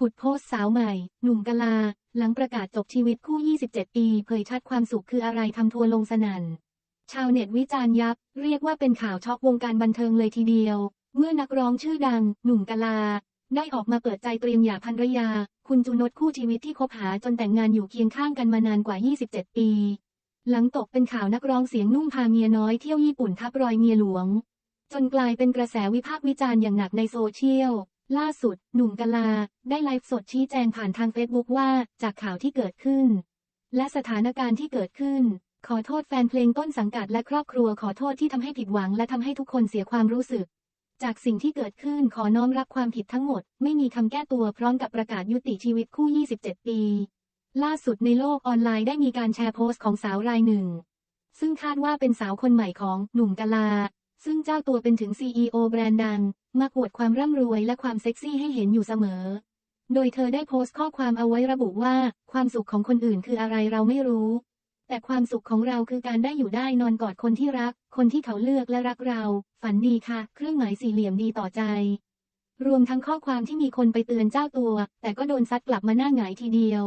ขุดโพสสาวใหม่ หนุ่มกะลา หลังประกาศจบชีวิตคู่ 27 ปี เผยชัดความสุขคืออะไรทำทัวร์ลงสนัน่น ชาวเน็ตวิจารณ์ยับ เรียกว่าเป็นข่าวช็อกวงการบันเทิงเลยทีเดียว เมื่อนักร้องชื่อดัง หนุ่มกะลา ได้ออกมาเปิดใจเตรียมหย่าภรรยา คุณจุนดคู่ชีวิตที่คบหาจนแต่งงานอยู่เคียงข้างกันมานานกว่า 27 ปี หลังตกเป็นข่าวนักร้องเสียงนุ่มพาเมียน้อยเที่ยวญี่ปุ่นทับรอยเมียหลวง จนกลายเป็นกระแสวิพากษ์วิจารณ์อย่างหนักในโซเชียล ล่าสุด หนุ่มกะลา ได้ไลฟ์สดชี้แจงผ่านทางเฟซบุ๊กว่า จากข่าวที่เกิดขึ้น และสถานการณ์ที่เกิดขึ้น ขอโทษแฟนเพลงต้นสังกัดและครอบครัวขอโทษที่ทำให้ผิดหวังและทำให้ทุกคนเสียความรู้สึก จากสิ่งที่เกิดขึ้นขอน้อมรับความผิดทั้งหมด ไม่มีคำแก้ตัวพร้อมกับประกาศยุติชีวิตคู่ 27 ปี ล่าสุดในโลกออนไลน์ได้มีการแชร์โพสต์ของสาวรายหนึ่ง ซึ่งคาดว่าเป็นสาวคนใหม่ของหนุ่มกะลา ซึ่งเจ้าตัวเป็นถึง CEO แบรนด์ดัง มาอวดความร่ำรวยและความเซ็กซี่ให้เห็นอยู่เสมอ โดยเธอได้โพสต์ข้อความเอาไว้ระบุว่า ความสุขของคนอื่นคืออะไรเราไม่รู้ แต่ความสุขของเราคือการได้อยู่ได้นอนกอดคนที่รัก คนที่เขาเลือกและรักเรา ฝันดีค่ะ เครื่องหมายสี่เหลี่ยมดีต่อใจ รวมทั้งข้อความที่มีคนไปเตือนเจ้าตัว แต่ก็โดนซัดกลับมาหน้าหงายทีเดียว